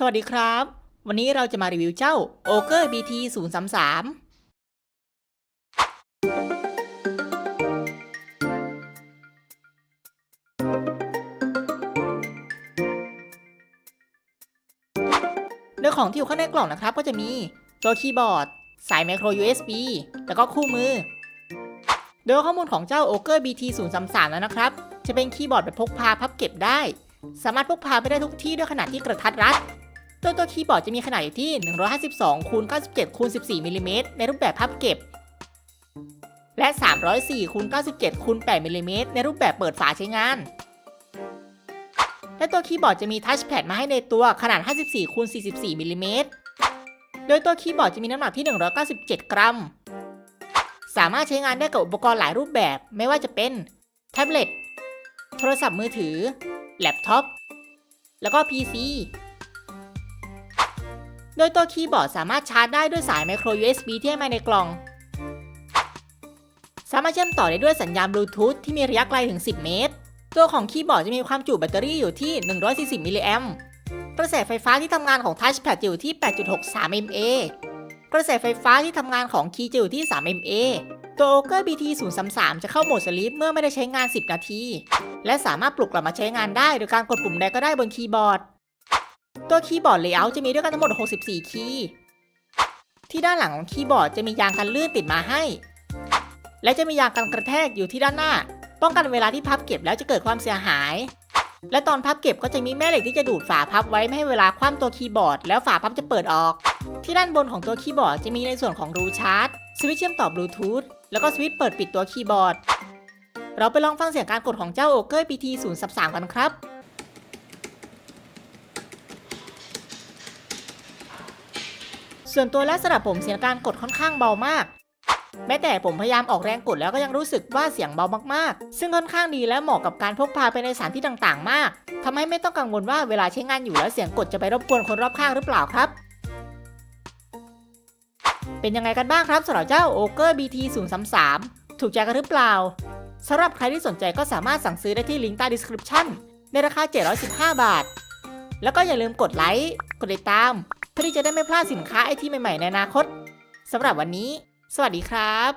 สวัสดีครับ วันนี้เราจะมารีวิวเจ้า Ogre BT 0 3 3โดยของที่อยู่ข้างในกล่องนะครับ ก็จะมีตัวคีย์บอร์ด สาย micro USB แล้วก็คู่มือ โดยข้อมูลของเจ้า Ogre BT 0 3 3แล้วนะครับ จะเป็นคีย์บอร์ดแบบพกพาพับเก็บได้สามารถพกพาไปได้ทุกที่ด้วยขนาดที่กระทัดรัด โดยตัวคีย์บอร์ดจะมีขนาดอยู่ที่ 152คูณ97คูณ14มิลลิเมตรในรูปแบบพับเก็บ และ 304คูณ97คูณ8มิลลิเมตรในรูปแบบเปิดฝาใช้งาน และตัวคีย์บอร์ดจะมีทัชแพดมาให้ในตัวขนาด 54คูณ44มิลลิเมตรโดยตัวคีย์บอร์ดจะมีน้ำหนักที่ 197 กรัม สามารถใช้งานได้กับอุปกรณ์หลายรูปแบบ ไม่ว่าจะเป็น แท็บเล็ต โทรศัพท์มือถือ แล็ปท็อป แล้วก็ PC โดยตัวคีย์บอร์ดสามารถชาร์จได้ด้วยสาย micro USB ที่ให้มาในกล่อง สามารถเชื่อมต่อได้ด้วยสัญญาณบลูทูธที่มีระยะไกลถึง 10 เมตร ตัวของคีย์บอร์ดจะมีความจุแบตเตอรี่อยู่ที่ 140 มิลลิแอมป์กระแสไฟฟ้าที่ทำงานของ Touchpad จะอยู่ที่ 8.63 mA กระแสไฟฟ้าที่ทำงานของคีย์จะอยู่ที่ 3 mA ตัว Ogre BT 033จะเข้าโหมดสลีปเมื่อไม่ได้ใช้งาน 10 นาที และสามารถปลุกกลับมาใช้งานได้โดยการกดปุ่มใดก็ได้บนคีย์บอร์ด ตัวคีย์บอร์ดเลเยอร์จะมีด้วยกันทั้งหมด 64 คีย์ ที่ด้านหลังของคีย์บอร์ดจะมียางกันลื่นติดมาให้ และจะมียางกันกระแทกอยู่ที่ด้านหน้า ป้องกันเวลาที่พับเก็บแล้วจะเกิดความเสียหาย และตอนพับเก็บก็จะมีแม่เหล็กที่จะดูดฝาพับไว้ไม่ให้เวลาคว่ำตัวคีย์บอร์ดแล้วฝาพับจะเปิดออก ที่ด้านบนของตัวคีย์บอร์ดจะมีในส่วนของรูชาร์จ สวิตช์เชื่อมต่อบลูทูธ แล้วก็สวิตช์เปิดปิดตัวคีย์บอร์ด เราไปลองฟังเสียงการกดของเจ้า Ogre PT 0 3 3 กันครับ ส่วนตัวและสำหรับผมเสียงการกดค่อนข้างเบามาก แม้แต่ผมพยายามออกแรงกดแล้วก็ยังรู้สึกว่าเสียงเบามากๆ ซึ่งค่อนข้างดีและเหมาะกับการพกพาไปในสถานที่ต่างๆ มากทำให้ไม่ต้องกังวลว่าเวลาใช้งานอยู่แล้วเสียงกดจะไปรบกวนคนรอบข้างหรือเปล่าครับ เป็นยังไงกันบ้างครับสำหรับเจ้า Ogre BT 0 3 3ถูกใจกันหรือเปล่าสำหรับใครที่สนใจก็สามารถสั่งซื้อได้ที่ลิงก์ใต้ description ในราคา 715 บาท แล้วก็อย่าลืมกดไลค์ กดติดตาม พื่อที่จะได้ไม่พลาดสินค้าไอทีใหม่ๆในอนาคตสำหรับวันนี้ สวัสดีครับ